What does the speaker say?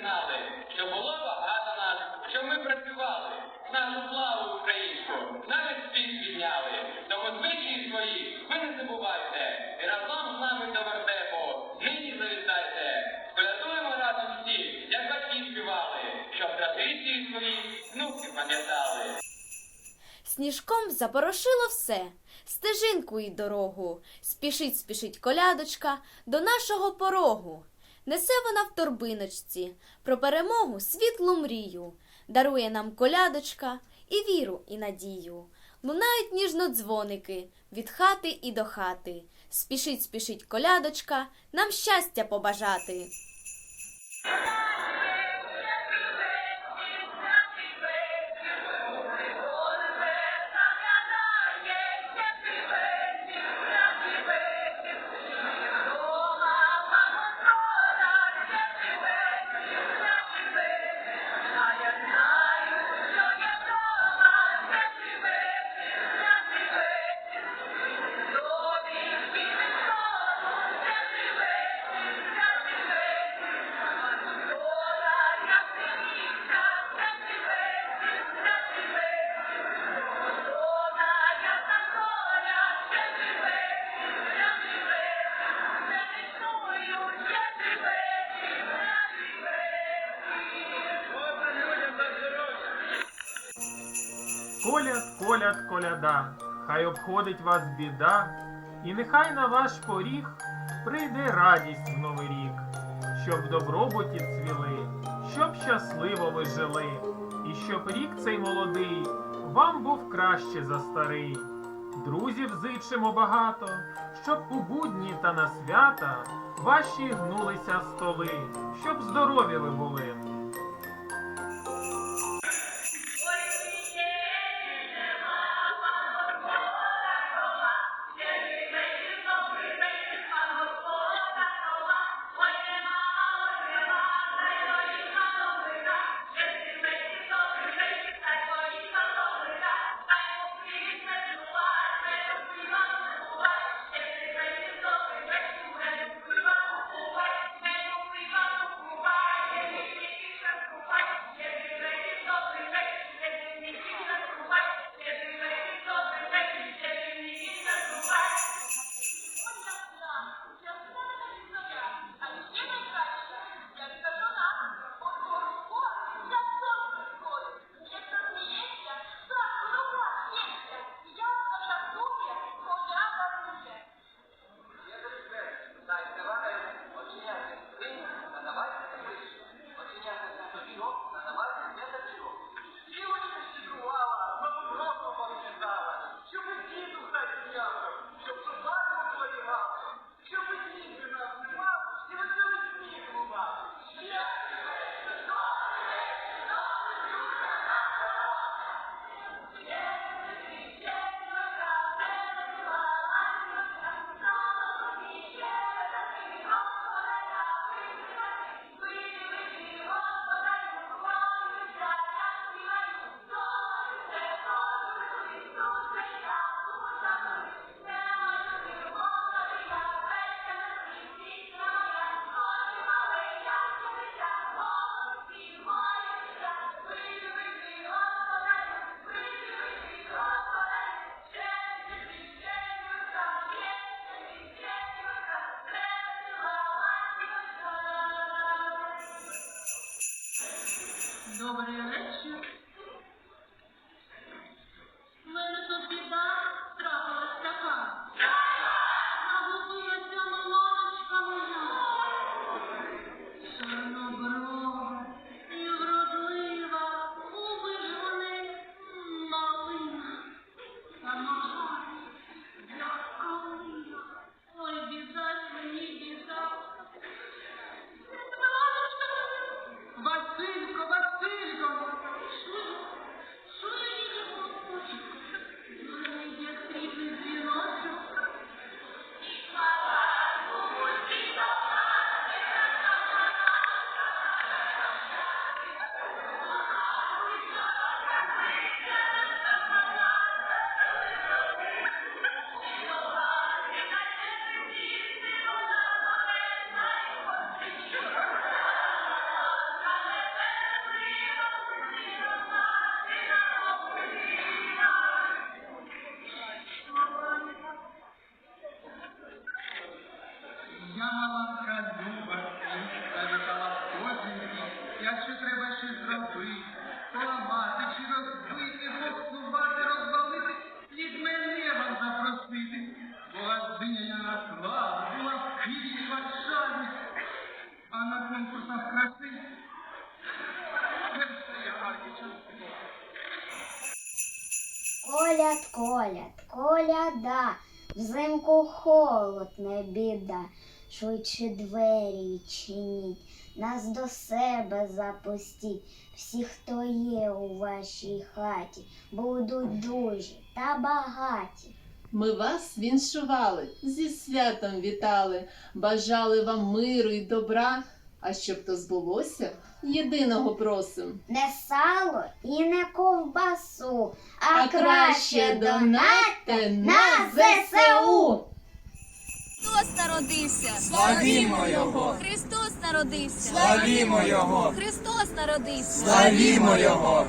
знали, що було багато нас, що ми працювали, нашу славу українську, навіть світ підняли. Тому звичаї свої ви не забувайте, і разом з нами до вертепу нині завітайте. Колядуємо разом всі, як батьки співали, щоб традиції свої внуки пам'ятали. Сніжком запорошило все, стежинку і дорогу. Спішить, спішить колядочка до нашого порогу. Несе вона в торбиночці про перемогу світлу мрію. Дарує нам колядочка і віру, і надію. Лунають ніжно дзвоники від хати і до хати. Спішить, спішить колядочка, нам щастя побажати. Коляд, коляд, коляда, хай обходить вас біда, і нехай на ваш поріг прийде радість в новий рік, щоб добробуті цвіли, щоб щасливо ви жили, і щоб рік цей молодий вам був краще за старий. Друзів зичимо багато, щоб у будні та на свята ваші гнулися столи, щоб здорові ви були. over there. Коляд, коляд, коляда, взимку холод не біда, швидше двері відчиніть, нас до себе запустіть. Всі, хто є у вашій хаті, будуть дужі та багаті. Ми вас віншували, зі святом вітали, бажали вам миру і добра. А щоб то збулося, єдиного просим. Не сало і не ковбасу, а, А краще донатьте на ЗСУ. Христос народився! Славімо Його! Христос народився! Славімо Його! Христос народився! Славімо Його!